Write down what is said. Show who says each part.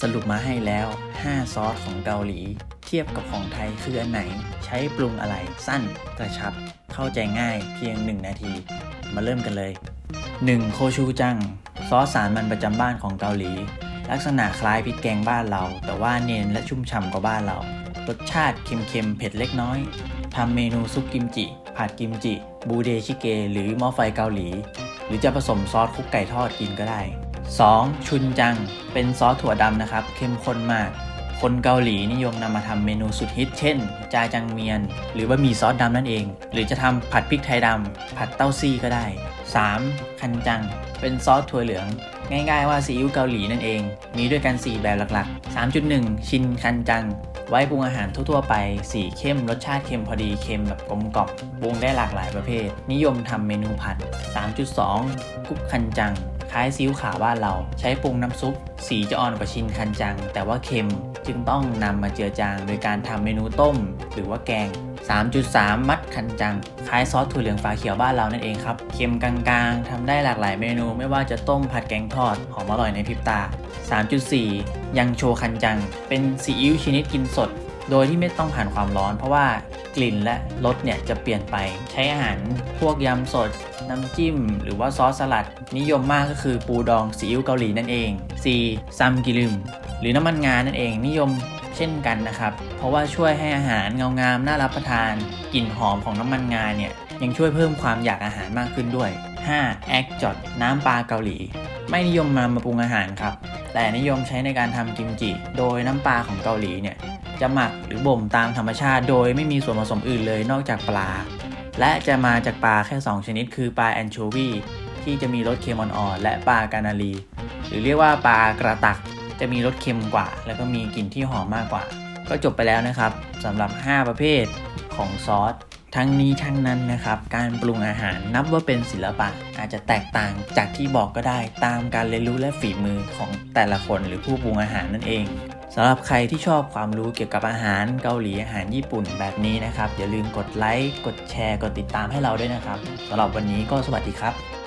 Speaker 1: สรุปมาให้แล้ว 5 ซอสของเกาหลี เทียบกับของไทยคืออันไหน ใช้ปรุงอะไรสั้นกระชับ เข้าใจง่ายเพียง 1 นาที มาเริ่มกันเลย 1. โคชูจัง ซอสสารมันประจำบ้านของเกาหลี ลักษณะคล้ายพริกแกงบ้านเรา แต่ว่าเนียนและชุ่มฉ่ำกว่าบ้านเรา รสชาติเค็มๆ เผ็ดเล็กน้อยทำเมนูซุปกิมจิ ผัดกิมจิ บูเดชิเก หรือหม้อไฟเกาหลี หรือจะผสมซอสคุกไก่ทอดกินก็ได้ 2. ชุนจัง เป็นซอสถั่วดำนะครับ เข้มข้นมาก คนเกาหลีนิยมนำมาทำเมนูสุดฮิต เช่น จาจังเมียน หรือว่ามีซอสดำนั่นเอง หรือจะทำผัดพริกไทยดำ ผัดเต้าซี่ก็ได้ 3. คันจัง เป็นซอสถั่วเหลือง ง่ายๆว่าซีอิ๊วเกาหลีนั่นเอง มีด้วยกัน 4 แบบหลักๆ 3.1 ชินคันจัง ไว้ปรุงอาหารทั่วๆไป สีเข้ม รสชาติเค็มพอดี เค็มแบบกลมกล่อมปรุงได้หลากหลายประเภท นิยมทำเมนูผัด 3.2 กุ๊กคันจัง ล้ายซีอิ๊วขาวบ้านเรา ใช้ปรุงน้ำซุป สีจะอ่อนกว่าชินคันจัง แต่ว่าเค็มจึงต้องนำมาเจือจางโดยการทำเมนูต้ม หรือว่าแกง 3.3 มัดคันจัง คล้ายซอสถั่วเหลืองฟ้าเขียวบ้านเรานั่นเองครับ เค็มกลางๆทำได้หลากหลายเมนู ไม่ว่าจะต้มผัดแกงทอด หอมอร่อยในพริบตา 3.4 ยังโชคันจัง เป็นซีอิ๊วชนิดกินสด โดยที่ไม่ต้องผ่านความร้อน เพราะว่า กลิ่นและรสเนี่ยจะเปลี่ยนไป ใช้อาหารพวกยำสด น้ำจิ้ม หรือว่าซอสสลัด นิยมมากก็คือปูดองซีอิ๊วเกาหลีนั่นเอง 4. ซัมกิลึมหรือน้ำมันงานั่นเองนิยมเช่นกันนะครับ เพราะว่าช่วยให้อาหารเงางามน่ารับประทาน กลิ่นหอมของน้ำมันงาเนี่ยยังช่วยเพิ่มความอยากอาหารมากขึ้นด้วย 5. แอคจอดน้ำปลาเกาหลี ไม่นิยมมามาปรุงอาหารครับ แต่นิยมใช้ในการทำกิมจิ โดยน้ำปลาของเกาหลีเนี่ย จะหมักหรือบ่มตามธรรมชาติ โดยไม่มีส่วนผสมอื่นเลยนอกจากปลา และจะมาจากปลาแค่ 2 ชนิด คือปลาแอนโชวีที่จะมีรสเค็มอ่อนๆและปลากานาลี หรือเรียกว่าปลากระตักจะมีรสเค็มกว่า แล้วก็มีกลิ่นที่หอมมากกว่า ก็จบไปแล้วนะครับสำหรับ 5 ประเภทของซอสทั้งนี้ทั้งนั้นนะครับ การปรุงอาหารนับว่าเป็นศิลปะ อาจจะแตกต่างจากที่บอกก็ได้ตามการเรียนรู้และฝีมือของแต่ละคนหรือผู้ปรุงอาหารนั่นเอง สำหรับใครที่ชอบความรู้เกี่ยวกับอาหารเกาหลีอาหารญี่ปุ่นแบบนี้นะครับ อย่าลืมกดไลค์กดแชร์ กดติดตามให้เราด้วยนะครับสำหรับวันนี้ก็สวัสดีครับ